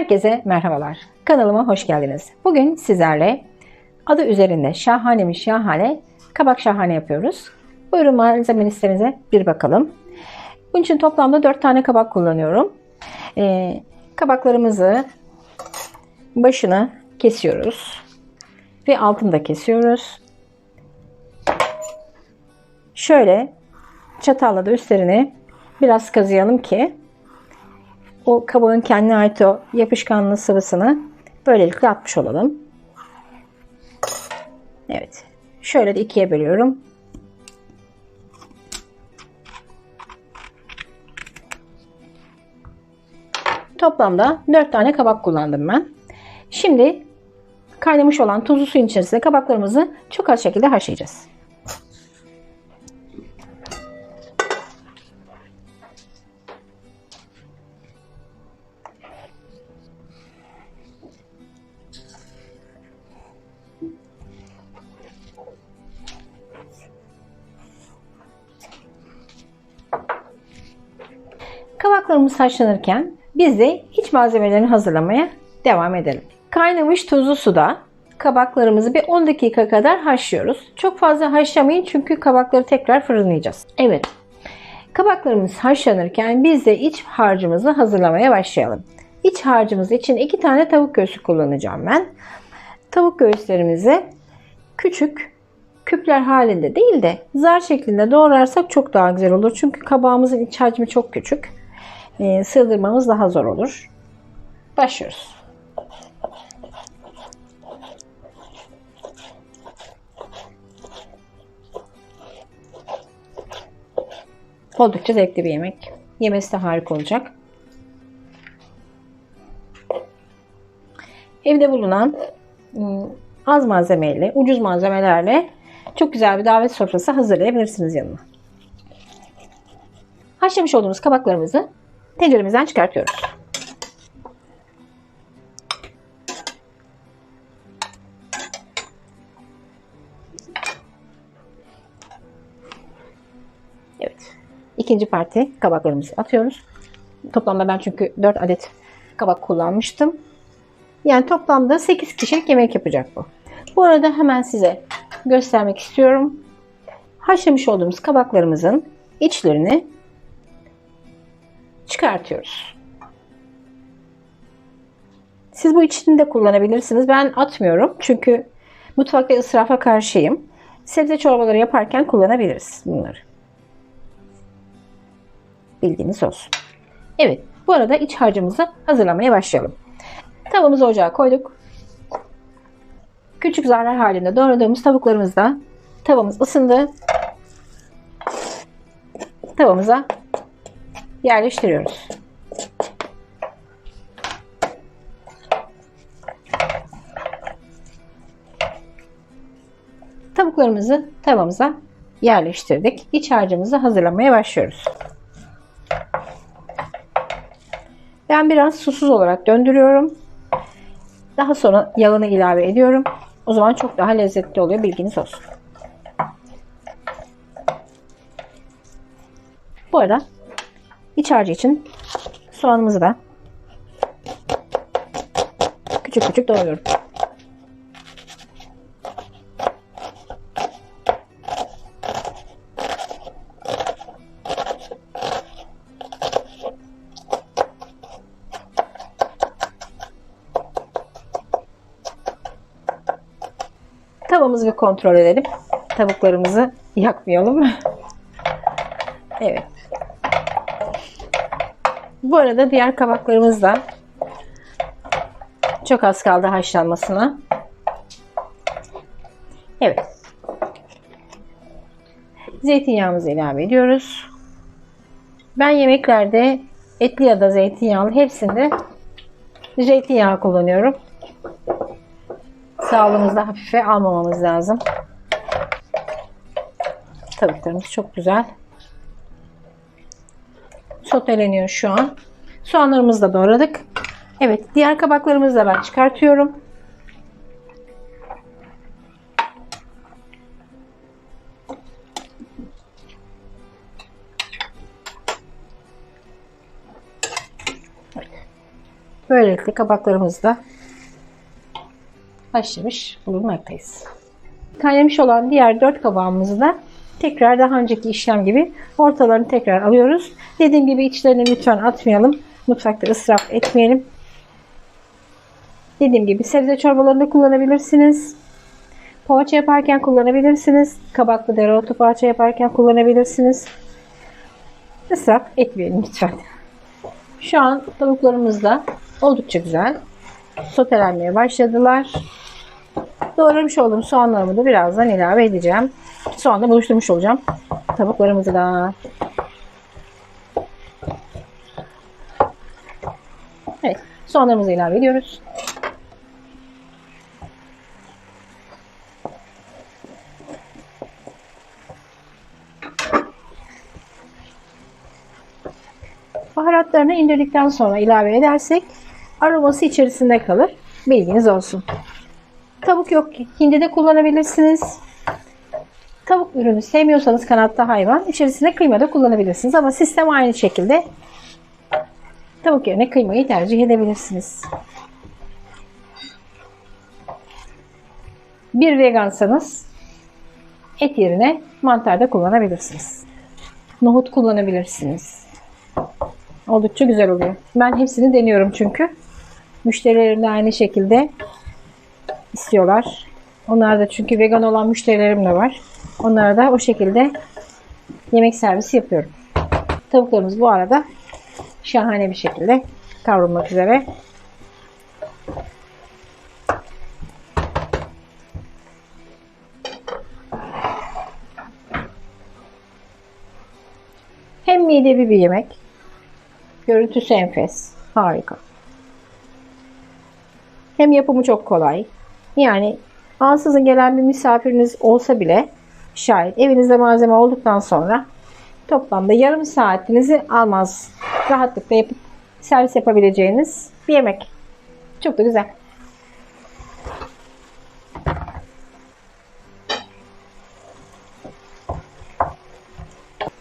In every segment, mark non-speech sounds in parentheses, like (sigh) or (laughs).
Herkese merhabalar. Kanalıma hoş geldiniz. Bugün sizlerle adı üzerinde şahane mi şahane kabak şahane yapıyoruz. Buyurun malzeme listemize bir bakalım. Bunun için toplamda 4 tane kabak kullanıyorum. Ee, kabaklarımızı başını kesiyoruz ve altını da kesiyoruz. Şöyle çatalla da üstlerini biraz kazıyalım ki o kabağın kendine ait o yapışkanlı sıvısını böylelikle atmış olalım. Evet. Şöyle de ikiye bölüyorum. Toplamda 4 tane kabak kullandım ben. Şimdi kaynamış olan tuzlu suyun içerisinde kabaklarımızı çok az şekilde haşlayacağız. Kabaklarımız haşlanırken biz de iç malzemelerini hazırlamaya devam edelim. Kaynamış tuzlu suda kabaklarımızı bir 10 dakika kadar haşlıyoruz. Çok fazla haşlamayın çünkü kabakları tekrar fırınlayacağız. Evet. Kabaklarımız haşlanırken biz de iç harcımızı hazırlamaya başlayalım. İç harcımız için 2 tane tavuk göğsü kullanacağım ben. Tavuk göğüslerimizi küçük küpler halinde değil de zar şeklinde doğrarsak çok daha güzel olur. Çünkü kabağımızın iç hacmi çok küçük. Ee, sığdırmamız daha zor olur. Başlıyoruz. Oldukça zevkli bir yemek. Yemesi de harika olacak. Evde bulunan ıı, az malzemeyle, ucuz malzemelerle çok güzel bir davet sofrası hazırlayabilirsiniz yanına. Haşlamış olduğumuz kabaklarımızı tenceremizden çıkartıyoruz. Evet. İkinci parti kabaklarımızı atıyoruz. Toplamda ben çünkü 4 adet kabak kullanmıştım. Yani toplamda 8 kişilik yemek yapacak bu. Bu arada hemen size göstermek istiyorum. Haşlamış olduğumuz kabaklarımızın içlerini çıkartıyoruz. Siz bu içini de kullanabilirsiniz. Ben atmıyorum çünkü mutfakta ısrafa karşıyım. Sebze çorbaları yaparken kullanabiliriz bunları. Bilginiz olsun. Evet, bu arada iç harcımızı hazırlamaya başlayalım. Tavamızı ocağa koyduk. Küçük zarlar halinde doğradığımız tavuklarımızda tavamız ısındı. Tavamıza yerleştiriyoruz. Tavuklarımızı tavamıza yerleştirdik. İç harcımızı hazırlamaya başlıyoruz. Ben biraz susuz olarak döndürüyorum. Daha sonra yağını ilave ediyorum. O zaman çok daha lezzetli oluyor. Bilginiz olsun. Bu arada iç harcı için soğanımızı da küçük küçük doğruyorum. Tavamızı bir kontrol edelim. Tavuklarımızı yakmayalım. (laughs) evet. Bu arada diğer kabaklarımız da çok az kaldı haşlanmasına. Evet. Zeytinyağımızı ilave ediyoruz. Ben yemeklerde etli ya da zeytinyağlı hepsinde zeytinyağı kullanıyorum. Sağlığımızda hafife almamamız lazım. Tavuklarımız çok güzel. Soteleniyor şu an. Soğanlarımızı da doğradık. Evet diğer kabaklarımızı da ben çıkartıyorum. Böylelikle kabaklarımızı da haşlamış bulunmaktayız. Kaynamış olan diğer dört kabağımızı da tekrar daha önceki işlem gibi ortalarını tekrar alıyoruz. Dediğim gibi içlerini lütfen atmayalım. Mutfakta ısraf etmeyelim. Dediğim gibi sebze çorbalarında kullanabilirsiniz. Poğaça yaparken kullanabilirsiniz. Kabaklı dereotu poğaça yaparken kullanabilirsiniz. Israf etmeyelim lütfen. Şu an tavuklarımız da oldukça güzel. Sotelenmeye başladılar. Doğramış olduğum soğanlarımı da birazdan ilave edeceğim. Soğanla buluşturmuş olacağım. Tavuklarımızı da. Evet. Soğanlarımızı ilave ediyoruz. Baharatlarını indirdikten sonra ilave edersek aroması içerisinde kalır. Bilginiz olsun. Yok. Hindi de kullanabilirsiniz. Tavuk ürünü sevmiyorsanız kanatta hayvan içerisine kıyma da kullanabilirsiniz. Ama sistem aynı şekilde tavuk yerine kıymayı tercih edebilirsiniz. Bir vegansanız et yerine mantar da kullanabilirsiniz. Nohut kullanabilirsiniz. Oldukça güzel oluyor. Ben hepsini deniyorum çünkü. Müşterilerim de aynı şekilde istiyorlar. Onlar da çünkü vegan olan müşterilerim de var. Onlara da o şekilde yemek servisi yapıyorum. Tavuklarımız bu arada şahane bir şekilde kavrulmak üzere. Hem midevi bir yemek, görüntüsü enfes, harika. Hem yapımı çok kolay. Yani ansızın gelen bir misafiriniz olsa bile şayet evinizde malzeme olduktan sonra toplamda yarım saatinizi almaz. Rahatlıkla yapıp servis yapabileceğiniz bir yemek. Çok da güzel.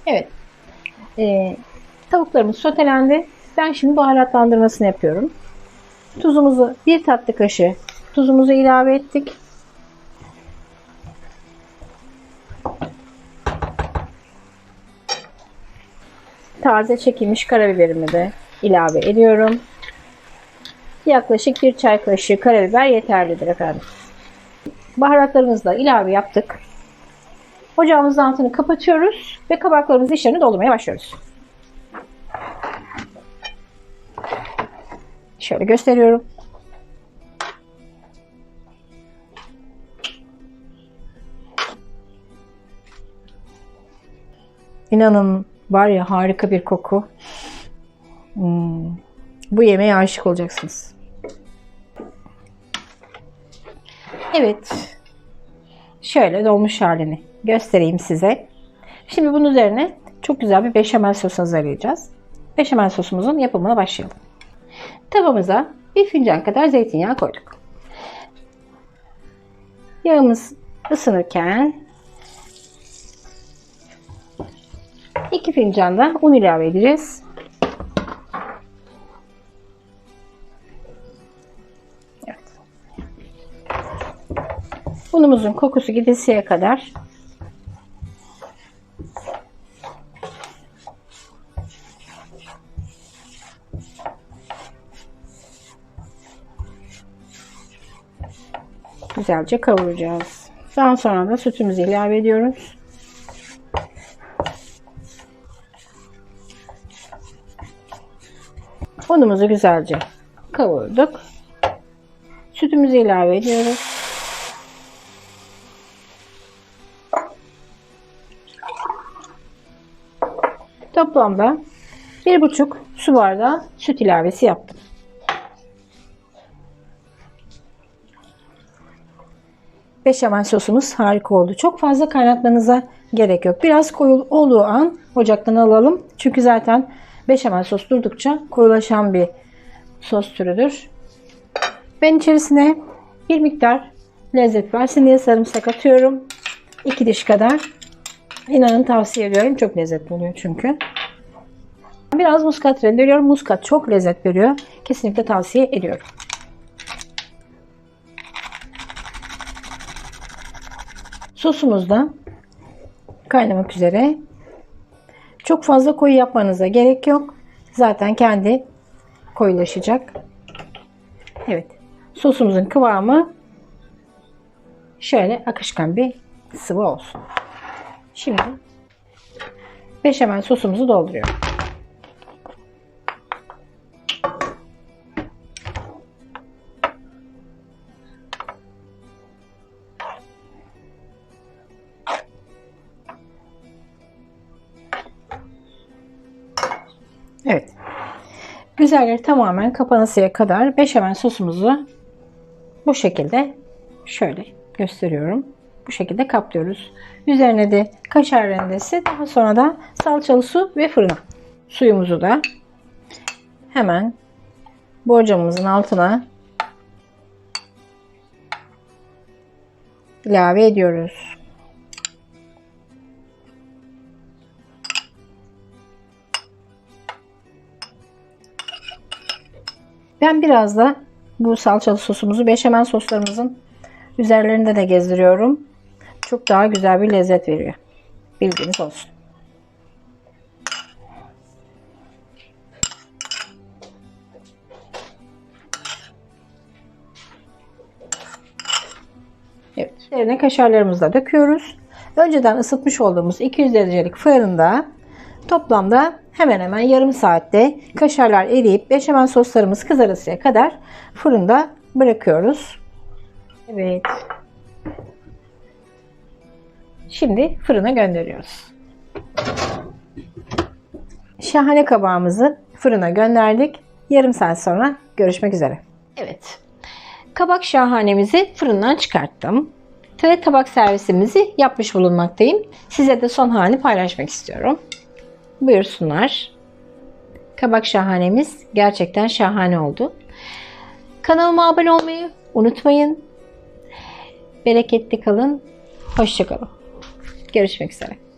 Evet. Ee, tavuklarımız sotelendi. Ben şimdi baharatlandırmasını yapıyorum. Tuzumuzu bir tatlı kaşığı tuzumuzu ilave ettik. Taze çekilmiş karabiberimi de ilave ediyorum. Yaklaşık bir çay kaşığı karabiber yeterlidir efendim. Baharatlarımızı da ilave yaptık. Ocağımızın altını kapatıyoruz ve kabaklarımızın içlerini doldurmaya başlıyoruz. Şöyle gösteriyorum. İnanın var ya harika bir koku. Hmm. Bu yemeğe aşık olacaksınız. Evet. Şöyle dolmuş halini göstereyim size. Şimdi bunun üzerine çok güzel bir beşamel sos hazırlayacağız. Beşamel sosumuzun yapımına başlayalım. Tavamıza bir fincan kadar zeytinyağı koyduk. Yağımız ısınırken 2 fincan da un ilave edeceğiz. Unumuzun kokusu gidesiye kadar güzelce kavuracağız. Daha sonra da sütümüzü ilave ediyoruz. Unumuzu güzelce kavurduk. Sütümüzü ilave ediyoruz. Toplamda bir buçuk su bardağı süt ilavesi yaptım. Beşamel sosumuz harika oldu. Çok fazla kaynatmanıza gerek yok. Biraz koyu olduğu an ocaktan alalım. Çünkü zaten beşamel sos durdukça koyulaşan bir sos türüdür. Ben içerisine bir miktar lezzet versin diye sarımsak atıyorum. 2 diş kadar. İnanın tavsiye ediyorum. Çok lezzetli oluyor çünkü. Biraz muskat rendeliyorum. Muskat çok lezzet veriyor. Kesinlikle tavsiye ediyorum. Sosumuz da kaynamak üzere. Çok fazla koyu yapmanıza gerek yok. Zaten kendi koyulaşacak. Evet. Sosumuzun kıvamı şöyle akışkan bir sıvı olsun. Şimdi beşamel sosumuzu dolduruyorum. Üzerleri tamamen kapanasıya kadar beşamel sosumuzu bu şekilde şöyle gösteriyorum. Bu şekilde kaplıyoruz. Üzerine de kaşar rendesi daha sonra da salçalı su ve fırına. Suyumuzu da hemen borcamımızın altına ilave ediyoruz. Ben biraz da bu salçalı sosumuzu beşamel soslarımızın üzerlerinde de gezdiriyorum. Çok daha güzel bir lezzet veriyor. Bilginiz olsun. Evet. Üzerine kaşarlarımızı da döküyoruz. Önceden ısıtmış olduğumuz 200 derecelik fırında toplamda hemen hemen yarım saatte kaşarlar eriyip beşamel soslarımız kızarasıya kadar fırında bırakıyoruz. Evet. Şimdi fırına gönderiyoruz. Şahane kabağımızı fırına gönderdik. Yarım saat sonra görüşmek üzere. Evet. Kabak şahanemizi fırından çıkarttım. Ve tabak servisimizi yapmış bulunmaktayım. Size de son halini paylaşmak istiyorum. Buyursunlar. Kabak şahanemiz gerçekten şahane oldu. Kanalıma abone olmayı unutmayın. Bereketli kalın. Hoşçakalın. Görüşmek üzere.